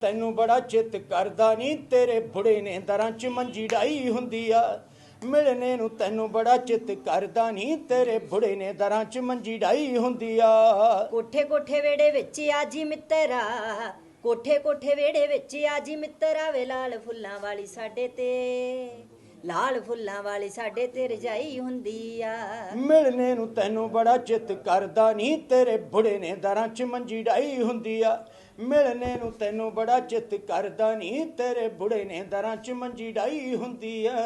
ਤੈਨੂੰ ਬੜਾ ਚਿੱਤ ਕਰਦਾ ਨਹੀਂ ਤੇਰੇ ਬੁੜੇ ਨੇ ਦਰਾਂ ਚ ਮੰਜੀ ਡਾਈ ਹੁੰਦੀ ਆ। ਮਿਲਣੇ ਨੂੰ ਤੈਨੂੰ ਬੜਾ ਚਿੱਤ ਕਰਦਾ ਨਹੀਂ ਤੇਰੇ ਬੁੜੇ ਨੇ ਦਰਾਂ ਚ ਮੰਜੀ ਡਾਈ ਹੁੰਦੀ ਆ। ਕੋਠੇ ਕੋਠੇ ਵੇੜੇ ਵਿੱਚ ਆਜੀ ਮਿੱਤਰਾ ਕੋਠੇ ਕੋਠੇ ਵੇੜੇ ਵਿੱਚ ਆਜੀ ਮਿੱਤਰਾ ਵੇ ਲਾਲ ਫੁੱਲਾਂ ਵਾਲੀ ਸਾਡੇ ਤੇ ਲਾਲ ਫੁੱਲਾਂ ਵਾਲੀ ਸਾਡੇ ਤੇ ਰਜਾਈ ਹੁੰਦੀ ਆ। ਮਿਲਣੇ ਨੂੰ ਤੈਨੂੰ ਬੜਾ ਚਿੱਤ ਕਰਦਾ ਨਹੀਂ ਤੇਰੇ ਬੁੜੇ ਨੇ ਦਰਾਂ ਚ ਮੰਜੀ ਡਾਈ ਹੁੰਦੀ ਆ। ਮਿਲਣੇ ਨੂੰ ਤੈਨੂੰ ਬੜਾ ਚਿੱਤ ਕਰਦਾ ਨਹੀਂ ਤੇਰੇ ਬੁੜੇ ਨੇ ਦਰਾਂ ਚ ਮੰਜੀ ਡਾਈ ਹੁੰਦੀ ਆ।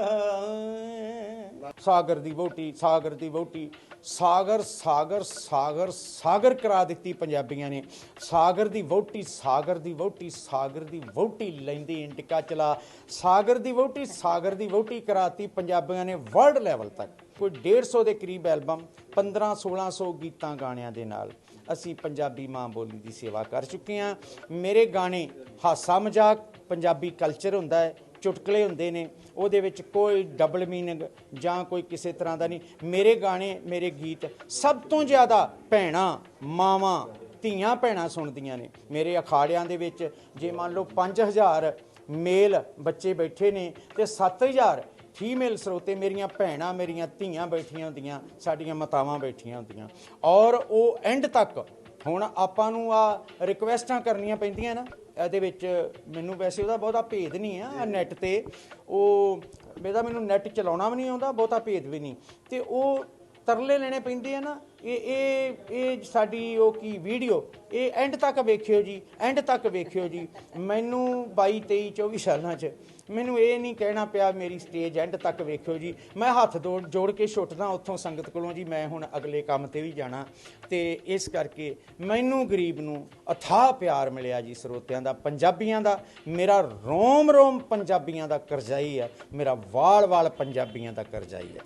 ਸਾਗਰ ਦੀ ਵੋਟੀ ਸਾਗਰ ਦੀ ਵੋਟੀ ਸਾਗਰ ਸਾਗਰ ਸਾਗਰ ਸਾਗਰ ਕਰਾ ਦਿੱਤੀ ਪੰਜਾਬੀਆਂ ਨੇ। ਸਾਗਰ ਦੀ ਵੋਟੀ ਸਾਗਰ ਦੀ ਵੋਟੀ ਸਾਗਰ ਦੀ ਵੋਟੀ ਲੈਂਦੀ ਇੰਟਕਾ ਚਲਾ। ਸਾਗਰ ਦੀ ਵੋਟੀ ਸਾਗਰ ਦੀ ਵੋਟੀ ਕਰਾਤੀ ਪੰਜਾਬੀਆਂ ਨੇ ਵਰਲਡ ਲੈਵਲ ਤੱਕ। ਕੋਈ 150 ਦੇ ਕਰੀਬ ਐਲਬਮ 15 1600 ਗੀਤਾਂ ਗਾਣਿਆਂ ਦੇ ਨਾਲ। ਅਸੀਂ ਪੰਜਾਬੀ ਮਾਂ ਬੋਲੀ ਦੀ ਸੇਵਾ ਕਰ ਚੁੱਕੇ ਹਾਂ। ਮੇਰੇ ਗਾਣੇ ਹਾਸਾ ਮਜ਼ਾਕ, ਪੰਜਾਬੀ ਕਲਚਰ ਹੁੰਦਾ ਹੈ, ਚੁਟਕਲੇ ਹੁੰਦੇ ਨੇ, ਉਹਦੇ ਵਿੱਚ ਕੋਈ ਡਬਲ ਮੀਨਿੰਗ ਜਾਂ ਕੋਈ ਕਿਸੇ ਤਰ੍ਹਾਂ ਦਾ ਨਹੀਂ। ਮੇਰੇ ਗਾਣੇ, ਮੇਰੇ ਗੀਤ ਸਭ ਤੋਂ ਜ਼ਿਆਦਾ ਭੈਣਾਂ, ਮਾਵਾਂ, ਧੀਆਂ ਭੈਣਾਂ ਸੁਣਦੀਆਂ ਨੇ। ਮੇਰੇ ਅਖਾੜਿਆਂ ਦੇ ਵਿੱਚ ਜੇ ਮੰਨ ਲਓ 5000 ਮੇਲ ਬੱਚੇ ਬੈਠੇ ਨੇ ਤੇ 7000 ਫੀਮੇਲ ਸਰੋਤੇ ਮੇਰੀਆਂ ਭੈਣਾਂ, ਮੇਰੀਆਂ ਧੀਆਂ ਬੈਠੀਆਂ ਹੁੰਦੀਆਂ, ਸਾਡੀਆਂ ਮਾਤਾਵਾਂ ਬੈਠੀਆਂ ਹੁੰਦੀਆਂ। ਔਰ ਉਹ ਐਂਡ ਤੱਕ, ਹੁਣ ਆਪਾਂ ਨੂੰ ਆ ਰਿਕਵੈਸਟਾਂ ਕਰਨੀਆਂ ਪੈਂਦੀਆਂ ਨਾ, ਇਹਦੇ ਵਿੱਚ ਮੈਨੂੰ ਵੈਸੇ ਉਹਦਾ ਬਹੁਤਾ ਭੇਦ ਨਹੀਂ ਆ ਨੈਟ ਤੇ। ਉਹ ਇਹਦਾ ਮੈਨੂੰ ਨੈਟ ਚਲਾਉਣਾ ਵੀ ਨਹੀਂ ਆਉਂਦਾ, ਬਹੁਤਾ ਭੇਦ ਵੀ ਨਹੀਂ। ਤੇ ਉਹ ਤਰਲੇ ਲੈਣੇ ਪੈਂਦੇ ਆ ਨਾ, ਇਹ ਇਹ ਇਹ ਸਾਡੀ ਉਹ ਕੀ ਵੀਡੀਓ ਇਹ ਐਂਡ ਤੱਕ ਵੇਖਿਓ ਜੀ ਐਂਡ ਤੱਕ ਵੇਖਿਓ ਜੀ। ਮੈਨੂੰ 22 23 24 ਸਾਲਾਂ 'ਚ ਮੈਨੂੰ ਇਹ ਨਹੀਂ ਕਹਿਣਾ ਪਿਆ ਮੇਰੀ ਸਟੇਜ ਐਂਡ ਤੱਕ ਵੇਖਿਓ ਜੀ। ਮੈਂ ਹੱਥ ਜੋੜ ਜੋੜ ਕੇ ਛੁੱਟਦਾ ਉੱਥੋਂ ਸੰਗਤ ਕੋਲੋਂ ਜੀ, ਮੈਂ ਹੁਣ ਅਗਲੇ ਕੰਮ ਤੇ ਵੀ ਜਾਣਾ। ਤੇ ਇਸ ਕਰਕੇ ਮੈਨੂੰ ਗਰੀਬ ਨੂੰ ਅਥਾਹ ਪਿਆਰ ਮਿਲਿਆ ਜੀ ਸਰੋਤਿਆਂ ਦਾ, ਪੰਜਾਬੀਆਂ ਦਾ। ਮੇਰਾ ਰੋਮ ਰੋਮ ਪੰਜਾਬੀਆਂ ਦਾ ਕਰਜ਼ਾਈ ਹੈ ਮੇਰਾ ਵਾਲ ਵਾਲ ਪੰਜਾਬੀਆਂ ਦਾ ਕਰਜ਼ਾਈ ਹੈ।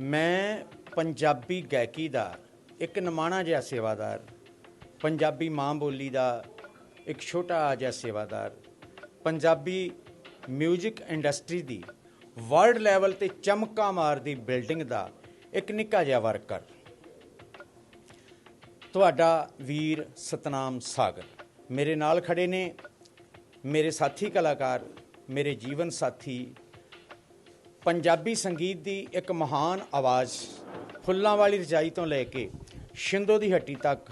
ਮੈਂ ਪੰਜਾਬੀ ਗਾਇਕੀ ਦਾ ਇੱਕ ਨਿਮਾਣਾ ਜਿਹਾ ਸੇਵਾਦਾਰ, ਪੰਜਾਬੀ ਮਾਂ ਬੋਲੀ ਦਾ ਇੱਕ ਛੋਟਾ ਜਿਹਾ ਸੇਵਾਦਾਰ, ਪੰਜਾਬੀ 뮤직 ਇੰਡਸਟਰੀ ਦੀ ਵਰਲਡ ਲੈਵਲ ਤੇ ਚਮਕਾ ਮਾਰਦੀ ਬਿਲਡਿੰਗ ਦਾ ਇੱਕ ਨਿੱਕਾ ਜਿਹਾ ਵਰਕਰ ਤੁਹਾਡਾ ਵੀਰ ਸਤਨਾਮ ਸਾਗਰ ਮੇਰੇ ਨਾਲ ਖੜੇ ਨੇ। ਮੇਰੇ ਸਾਥੀ ਕਲਾਕਾਰ, ਮੇਰੇ ਜੀਵਨ ਸਾਥੀ, ਪੰਜਾਬੀ ਸੰਗੀਤ ਦੀ ਇੱਕ ਮਹਾਨ ਆਵਾਜ਼ ਫੁੱਲਾਂ ਵਾਲੀ ਰਜਾਈ ਤੋਂ ਲੈ ਕੇ ਸ਼ਿੰਦੋ ਦੀ ਹੱਟੀ ਤੱਕ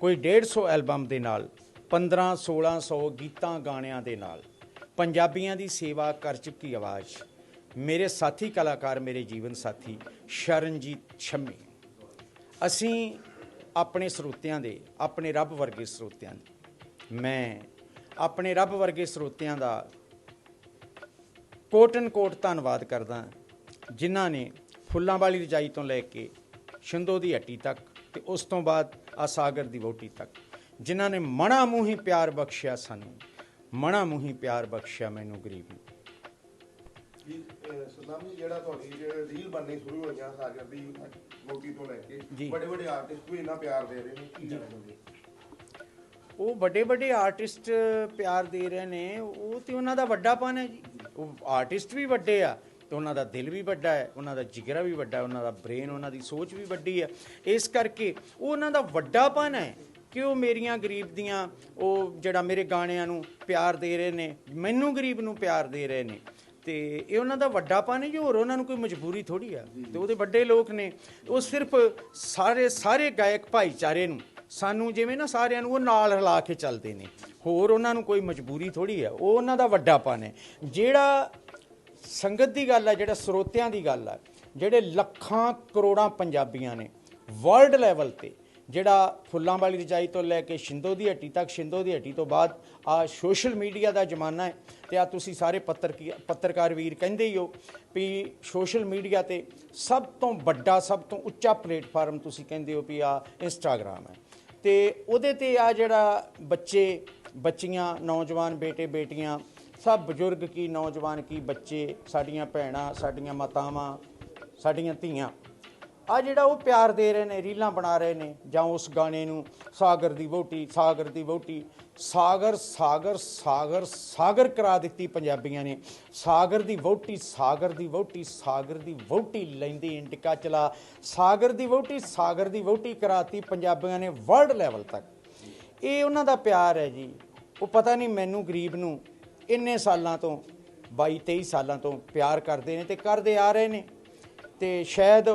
ਕੋਈ 150 ਐਲਬਮ ਦੇ ਨਾਲ 15 1600 ਗੀਤਾਂ ਗਾਣਿਆਂ ਦੇ ਨਾਲ ਪੰਜਾਬੀਆਂ ਦੀ ਸੇਵਾ ਕਰ ਚੁੱਕੀ ਆਵਾਜ਼। ਮੇਰੇ ਸਾਥੀ ਕਲਾਕਾਰ, ਮੇਰੇ ਜੀਵਨ ਸਾਥੀ, ਸ਼ਰਨਜੀਤ ਛੰਮੀ। ਅਸੀਂ ਆਪਣੇ ਸਰੋਤਿਆਂ ਦੇ, ਆਪਣੇ ਰੱਬ ਵਰਗੇ ਸਰੋਤਿਆਂ ਦੇ, ਮੈਂ ਆਪਣੇ ਰੱਬ ਵਰਗੇ ਸਰੋਤਿਆਂ ਦਾ ਕੋਟਨ ਕੋਟ ਧੰਨਵਾਦ ਕਰਦਾ ਜਿਨ੍ਹਾਂ ਨੇ ਫੁੱਲਾਂ ਵਾਲੀ ਰਜਾਈ ਤੋਂ ਲੈ ਕੇ ਸ਼ਿੰਦੋ ਦੀ ਹੱਟੀ ਤੱਕ ਤੇ ਉਸ ਤੋਂ ਬਾਅਦ ਆ ਸਾਗਰ ਦੀ ਵੋਟੀ ਤੱਕ, ਜਿਨ੍ਹਾਂ ਨੇ ਮਣਾ ਮੂੰਹੀ ਪਿਆਰ ਬਖਸ਼ਿਆ ਸਾਨੂੰ। ਮਣਾ ਮੂੰਹੀ ਪਿਆਰ ਬਖਸ਼ਿਆ ਮੈਨੂੰ ਗਰੀਬ ਨੂੰ। ਜੀ ਜੀ ਜਿਹੜਾ ਤੁਹਾਡੀ ਜਿਹੜੇ ਰੀਲ ਬਣਨੀ ਸ਼ੁਰੂ ਹੋਈਆਂ ਸਾਗਰ ਦੀ ਮੋਟੀ ਤੋਂ ਲੈ ਜੀ। ਕੇ ਵੱਡੇ ਵੱਡੇ ਆਰਟਿਸਟ ਵੀ ਇੰਨਾ ਪਿਆਰ ਦੇ ਰਹੇ ਨੇ ਕੀ ਜਾਣੋਗੇ ਉਹ ਵੱਡੇ ਵੱਡੇ ਆਰਟਿਸਟ ਪਿਆਰ ਦੇ ਰਹੇ ਨੇ ਉਹ ਤੇ ਉਹਨਾਂ ਦਾ ਵੱਡਾਪਨ ਹੈ ਜੀ। ਉਹ ਆਰਟਿਸਟ ਵੀ ਵੱਡੇ ਆ ਤੇ ਉਹਨਾਂ ਦਾ ਦਿਲ ਵੀ ਵੱਡਾ ਹੈ ਉਹਨਾਂ ਦਾ ਜਿਗਰਾ ਵੀ ਵੱਡਾ ਹੈ ਉਹਨਾਂ ਦਾ ਬ੍ਰੇਨ ਉਹਨਾਂ ਦੀ ਸੋਚ ਵੀ ਵੱਡੀ ਹੈ। ਇਸ ਕਰਕੇ ਉਹ ਉਹਨਾਂ ਦਾ ਵੱਡਾਪਨ ਹੈ। ਕਿ ਉਹ ਮੇਰੀਆਂ ਗਰੀਬ ਦੀਆਂ ਉਹ ਜਿਹੜਾ ਮੇਰੇ ਗਾਣਿਆਂ ਨੂੰ ਪਿਆਰ ਦੇ ਰਹੇ ਨੇ, ਮੈਨੂੰ ਗਰੀਬ ਨੂੰ ਪਿਆਰ ਦੇ ਰਹੇ ਨੇ? ਤੇ ਇਹ ਉਹਨਾਂ ਦਾ ਵੱਡਾਪਨ ਹੈ ਜੀ, ਹੋਰ ਉਹਨਾਂ ਨੂੰ ਕੋਈ ਮਜਬੂਰੀ ਥੋੜੀ ਆ। ਤੇ ਉਹਦੇ ਵੱਡੇ ਲੋਕ ਨੇ, ਉਹ ਸਿਰਫ ਸਾਰੇ ਸਾਰੇ ਗਾਇਕ ਭਾਈਚਾਰੇ ਨੂੰ, ਸਾਨੂੰ ਜਿਵੇਂ ਨਾ ਸਾਰਿਆਂ ਨੂੰ ਉਹ ਨਾਲ ਹਿਲਾ ਕੇ ਚੱਲਦੇ ਨੇ। ਹੋਰ ਉਹਨਾਂ ਨੂੰ ਕੋਈ ਮਜਬੂਰੀ ਥੋੜੀ ਆ, ਉਹ ਉਹਨਾਂ ਦਾ ਵੱਡਾਪਨ ਹੈ। ਜਿਹੜਾ ਸੰਗਤ ਦੀ ਗੱਲ ਆ, ਜਿਹੜਾ ਸਰੋਤਿਆਂ ਦੀ ਗੱਲ ਆ, ਜਿਹੜੇ ਲੱਖਾਂ ਕਰੋੜਾਂ ਪੰਜਾਬੀਆਂ ਨੇ ਵਰਲਡ ਲੈਵਲ ਤੇ ਜਿਹੜਾ ਫੁੱਲਾਂ ਵਾਲੀ ਰਜਾਈ ਤੋਂ ਲੈ ਕੇ ਸ਼ਿੰਦੋ ਦੀ ਹੱਟੀ ਤੱਕ, ਸ਼ਿੰਦੋ ਦੀ ਹੱਟੀ ਤੋਂ ਬਾਅਦ ਆ ਸੋਸ਼ਲ ਮੀਡੀਆ ਦਾ ਜ਼ਮਾਨਾ ਹੈ ਤੇ ਆ ਤੁਸੀਂ ਸਾਰੇ ਪੱਤਰ ਪੱਤਰਕਾਰ ਵੀਰ ਕਹਿੰਦੇ ਹੀ ਹੋ ਵੀ ਸੋਸ਼ਲ ਮੀਡੀਆ ਤੇ ਸਭ ਤੋਂ ਵੱਡਾ, ਸਭ ਤੋਂ ਉੱਚਾ ਪਲੇਟਫਾਰਮ ਤੁਸੀਂ ਕਹਿੰਦੇ ਹੋ ਵੀ ਆ ਇੰਸਟਾਗ੍ਰam ਹੈ। ਤੇ ਉਹਦੇ ਤੇ ਆ ਜਿਹੜਾ ਬੱਚੇ, ਬੱਚੀਆਂ, ਨੌਜਵਾਨ ਬੇਟੇ, ਬੇਟੀਆਂ, ਸਭ ਬਜ਼ੁਰਗ ਕੀ, ਨੌਜਵਾਨ ਕੀ, ਬੱਚੇ, ਸਾਡੀਆਂ ਭੈਣਾਂ, ਸਾਡੀਆਂ ਮਾਤਾਵਾਂ, ਸਾਡੀਆਂ ਧੀਆਂ ਆ ਜਿਹੜਾ ਉਹ ਪਿਆਰ ਦੇ ਰਹੇ ਨੇ, ਰੀਲਾਂ ਬਣਾ ਰਹੇ ਨੇ, ਜਾਂ ਉਸ ਗਾਣੇ ਨੂੰ ਸਾਗਰ ਦੀ ਵੋਟੀ ਸਾਗਰ ਦੀ ਵੋਟੀ ਸਾਗਰ ਸਾਗਰ ਸਾਗਰ ਸਾਗਰ ਕਰਾ ਦਿੱਤੀ ਪੰਜਾਬੀਆਂ ਨੇ। ਸਾਗਰ ਦੀ ਵੋਟੀ ਸਾਗਰ ਦੀ ਵੋਟੀ ਸਾਗਰ ਦੀ ਵੋਟੀ ਲੈਂਦੀ ਇੰਟਕਾ ਚਲਾ। ਸਾਗਰ ਦੀ ਵੋਟੀ ਸਾਗਰ ਦੀ ਵੋਟੀ ਕਰਾਤੀ ਪੰਜਾਬੀਆਂ ਨੇ ਵਰਲਡ ਲੈਵਲ ਤੱਕ। ਇਹ ਉਹਨਾਂ ਦਾ ਪਿਆਰ ਹੈ ਜੀ। ਉਹ ਪਤਾ ਨਹੀਂ ਮੈਨੂੰ ਗਰੀਬ ਨੂੰ ਇੰਨੇ ਸਾਲਾਂ ਤੋਂ 22 23 ਸਾਲਾਂ ਤੋਂ ਪਿਆਰ ਕਰਦੇ ਨੇ ਤੇ ਕਰਦੇ ਆ ਰਹੇ ਨੇ। ਤੇ ਸ਼ਾਇਦ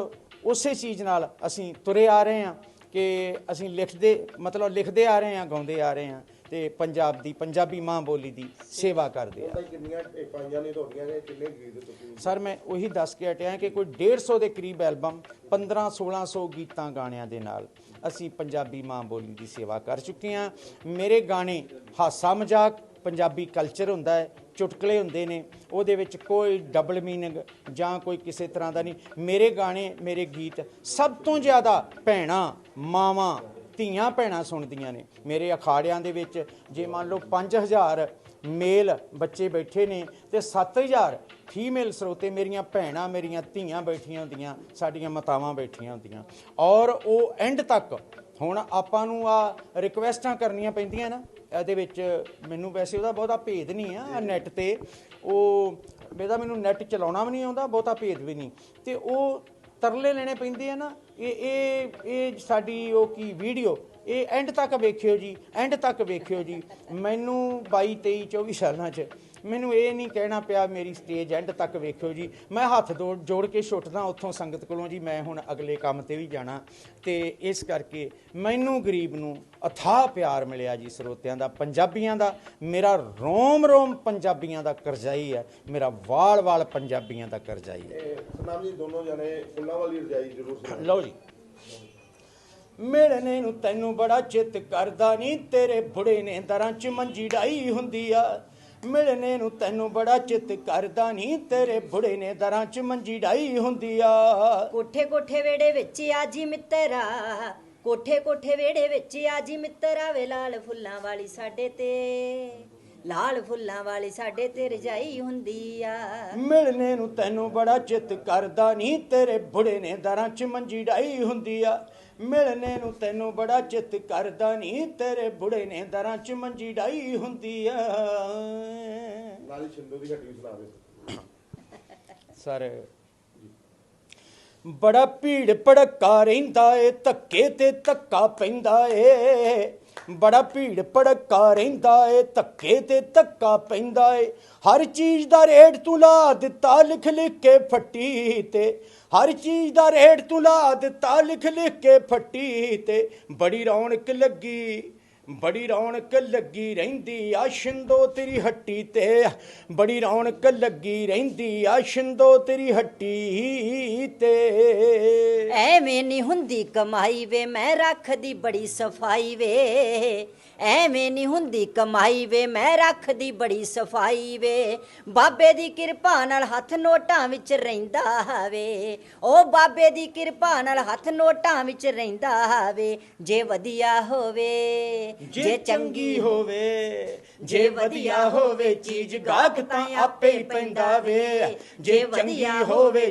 ਉਸੇ ਚੀਜ਼ ਨਾਲ ਅਸੀਂ ਤੁਰੇ ਆ ਰਹੇ ਹਾਂ ਕਿ ਅਸੀਂ ਲਿਖਦੇ ਮਤਲਬ ਲਿਖਦੇ ਆ ਰਹੇ ਹਾਂ ਗਾਉਂਦੇ ਆ ਰਹੇ ਹਾਂ ਤੇ ਪੰਜਾਬ ਦੀ ਪੰਜਾਬੀ ਮਾਂ ਬੋਲੀ ਦੀ ਸੇਵਾ ਕਰਦੇ ਆ। ਭਾਈ ਕਿੰਨੀਆਂ ਇਹ ਪਾਈਆਂ ਨੇ ਤੁਹਾਡੀਆਂ ਨੇ ਕਿੰਨੇ ਗੀਤ ਤੁਸੀਂ? ਸਰ ਮੈਂ ਉਹੀ ਦੱਸ ਕੇ ਹਟਿਆ ਕਿ ਕੋਈ 150 ਦੇ ਕਰੀਬ ਐਲਬਮ 15 1600 ਗੀਤਾਂ ਗਾਣਿਆਂ ਦੇ ਨਾਲ ਅਸੀਂ ਪੰਜਾਬੀ ਮਾਂ ਬੋਲੀ ਦੀ ਸੇਵਾ ਕਰ ਚੁੱਕੇ ਹਾਂ। ਮੇਰੇ ਗਾਣੇ ਹਾਸਾ ਮਜ਼ਾਕ ਪੰਜਾਬੀ ਕਲਚਰ ਹੁੰਦਾ ਹੈ ਚੁਟਕਲੇ ਹੁੰਦੇ ਨੇ, ਉਹਦੇ ਵਿੱਚ ਕੋਈ ਡਬਲ ਮੀਨਿੰਗ ਜਾਂ ਕੋਈ ਕਿਸੇ ਤਰ੍ਹਾਂ ਦਾ ਨਹੀਂ। ਮੇਰੇ ਗਾਣੇ, ਮੇਰੇ ਗੀਤ ਸਭ ਤੋਂ ਜ਼ਿਆਦਾ ਭੈਣਾਂ, ਮਾਵਾਂ, ਧੀਆਂ ਭੈਣਾਂ ਸੁਣਦੀਆਂ ਨੇ। ਮੇਰੇ ਅਖਾੜਿਆਂ ਦੇ ਵਿੱਚ ਜੇ ਮੰਨ ਲਓ 5000 ਮੇਲ ਬੱਚੇ ਬੈਠੇ ਨੇ ਤੇ 7000 ਫੀਮੇਲ ਸਰੋਤੇ ਮੇਰੀਆਂ ਭੈਣਾਂ, ਮੇਰੀਆਂ ਧੀਆਂ ਬੈਠੀਆਂ ਹੁੰਦੀਆਂ, ਸਾਡੀਆਂ ਮਾਤਾਵਾਂ ਬੈਠੀਆਂ ਹੁੰਦੀਆਂ। ਔਰ ਉਹ ਐਂਡ ਤੱਕ, ਹੁਣ ਆਪਾਂ ਨੂੰ ਆ ਰਿਕਵੈਸਟਾਂ ਕਰਨੀਆਂ ਪੈਂਦੀਆਂ ਨਾ। ਇਹਦੇ ਵਿੱਚ ਮੈਨੂੰ ਵੈਸੇ ਉਹਦਾ ਬਹੁਤਾ ਭੇਦ ਨਹੀਂ ਆ ਨੈਟ ਤੇ। ਉਹ ਇਹਦਾ ਮੈਨੂੰ ਨੈਟ ਚਲਾਉਣਾ ਵੀ ਨਹੀਂ ਆਉਂਦਾ, ਬਹੁਤਾ ਭੇਦ ਵੀ ਨਹੀਂ। ਤੇ ਉਹ ਤਰਲੇ ਲੈਣੇ ਪੈਂਦੇ ਆ ਨਾ, ਇਹ ਇਹ ਇਹ ਸਾਡੀ ਉਹ ਕੀ ਵੀਡੀਓ ਇਹ ਐਂਡ ਤੱਕ ਵੇਖਿਓ ਜੀ ਐਂਡ ਤੱਕ ਵੇਖਿਓ ਜੀ। ਮੈਨੂੰ 22 23 24 ਸਾਲਾਂ 'ਚ ਮੈਨੂੰ ਇਹ ਨਹੀਂ ਕਹਿਣਾ ਪਿਆ ਮੇਰੀ ਸਟੇਜ ਐਂਡ ਤੱਕ ਵੇਖਿਓ ਜੀ। ਮੈਂ ਹੱਥ ਜੋੜ ਕੇ ਛੁੱਟਦਾ ਉੱਥੋਂ ਸੰਗਤ ਕੋਲੋਂ ਜੀ ਮੈਂ ਹੁਣ ਅਗਲੇ ਕੰਮ ਤੇ ਵੀ ਜਾਣਾ। ਤੇ ਇਸ ਕਰਕੇ ਮੈਨੂੰ ਗਰੀਬ ਨੂੰ ਅਥਾਹ ਪਿਆਰ ਮਿਲਿਆ ਜੀ ਸਰੋਤਿਆਂ ਦਾ ਪੰਜਾਬੀਆਂ ਦਾ। ਮੇਰਾ ਰੋਮ ਰੋਮ ਪੰਜਾਬੀਆਂ ਦਾ ਕਰਜ਼ਾਈ ਹੈ ਮੇਰਾ ਵਾਲ ਵਾਲ ਪੰਜਾਬੀਆਂ ਦਾ ਕਰਜ਼ਾਈ ਹੈ ਸਨਾਮ ਜੀ ਦੋਨੋਂ ਜਣੇ ਫੁੱਲਾਂ ਵਾਲੀ ਰਜਾਈ ਜ਼ਰੂਰ ਲਓ ਜੀ। ਮਿਲਣੇ ਨੂੰ ਤੈਨੂੰ ਬੜਾ ਚਿੱਤ ਕਰਦਾ ਨਹੀਂ ਤੇਰੇ ਬੁੜੇ ਨੇ ਦਰਾਂ ਚ ਮੰਜੀ ਡਾਈ ਹੁੰਦੀ ਆ। ਮਿਲਣੇ ਨੂੰ ਤੈਨੂੰ ਬੜਾ ਚਿੱਤ ਕਰਦਾ ਨਹੀਂ ਤੇਰੇ ਬੁੜੇ ਨੇ ਦਰਾਂ ਚ ਮੰਜੀ ਡਾਈ ਹੁੰਦੀ ਆ। ਕੋਠੇ ਕੋਠੇ ਵੇੜੇ ਵਿੱਚ ਆਜੀ ਮਿੱਤਰਾ ਕੋਠੇ ਕੋਠੇ ਵੇੜੇ ਵਿੱਚ ਆਜੀ ਮਿੱਤਰਾ ਵੇ ਲਾਲ ਫੁੱਲਾਂ ਵਾਲੀ ਸਾਡੇ ਤੇ। ਲਾਲ ਫੁੱਲਾਂ ਵਾਲੀ ਸਾਡੇ ਤੇ ਰਜਾਈ ਹੁੰਦੀ ਆ। ਮਿਲਣੇ ਨੂੰ ਤੈਨੂੰ ਬੜਾ ਚਿੱਤ ਕਰਦਾ ਨਹੀਂ ਤੇਰੇ ਬੁੜੇ ਨੇ ਦਰਾਂ ਚ ਮੰਜੀ ਡਾਈ ਹੁੰਦੀ ਆ। ਮਿਲਣੇ ਨੂੰ ਤੈਨੂੰ ਬੜਾ ਚਿੱਤ ਕਰਦਾ ਨਹੀਂ ਤੇਰੇ ਬੁੜੇ ਨੇ ਦਰਾਂ ਚ ਮੰਜੀ ਡਾਈ ਹੁੰਦੀ ਆ। ਨਾਲ ਛਿੰਦੋ ਦੀ ਹੱਟੀ ਸੁਣਾ ਦਿਓ ਸਰ ਬੜਾ ਭੀੜ ਭੜਕਾ ਰਹਿੰਦਾ ਏ ਧੱਕੇ ਤੇ ਧੱਕਾ ਪੈਂਦਾ ਏ। ਬੜਾ ਭੀੜ ਭੜਕਾ ਰਹਿੰਦਾ ਏ, ਧੱਕੇ ਤੇ ਧੱਕਾ ਪੈਂਦਾ ਏ। ਹਰ ਚੀਜ਼ ਦਾ ਰੇਟ ਤੂੰ ਲਾ ਦਿੱਤਾ ਲਿਖ ਲਿਖ ਕੇ ਫੱਟੀ ਤੇ। ਹਰ ਚੀਜ਼ ਦਾ ਰੇਟ ਤੂੰ ਲਾ ਦਿੱਤਾ ਲਿਖ ਲਿਖ ਕੇ ਫੱਟੀ ਤੇ। ਬੜੀ ਰੌਣਕ ਲੱਗੀ। ਬੜੀ ਰੌਣਕ ਲੱਗੀ ਰਹਿੰਦੀ ਆ ਸ਼ਿੰਦੋ ਤੇਰੀ ਹੱਟੀ ਤੇ। ਬੜੀ ਰੌਣਕ ਲੱਗੀ ਰਹਿੰਦੀ ਆ ਸ਼ਿੰਦੋ ਤੇਰੀ ਹੱਟੀ ਤੇ। ਐਵੇਂ ਨਹੀਂ ਹੁੰਦੀ ਕਮਾਈ ਵੇ, ਮੈਂ ਰੱਖਦੀ ਬੜੀ ਸਫ਼ਾਈ ਵੇ। ਐਵੇਂ ਨਹੀਂ ਹੁੰਦੀ ਕਮਾਈ ਵੇ, ਮੈਂ ਰੱਖਦੀ ਬੜੀ ਸਫ਼ਾਈ ਵੇ। ਬਾਬੇ ਦੀ ਕਿਰਪਾ ਨਾਲ ਹੱਥ ਨੋਟਾਂ ਵਿੱਚ ਰਹਿੰਦਾ ਵੇ। ਉਹ ਬਾਬੇ ਦੀ ਕਿਰਪਾ ਨਾਲ ਹੱਥ ਨੋਟਾਂ ਵਿੱਚ ਰਹਿੰਦਾ ਵੇ, ਜੇ ਵਧੀਆ ਹੋਵੇ। ਜੇ ਚੰਗੀ ਹੋਵੇ ਜੇ ਵਧੀਆ ਹੋਵੇ ਚੀਜ਼ ਗਾਹਕ ਤਾਂ ਆਪੇ ਹੀ ਪੈਂਦਾ ਵੇ। ਜੇ ਚੰਗੀ ਹੋਵੇ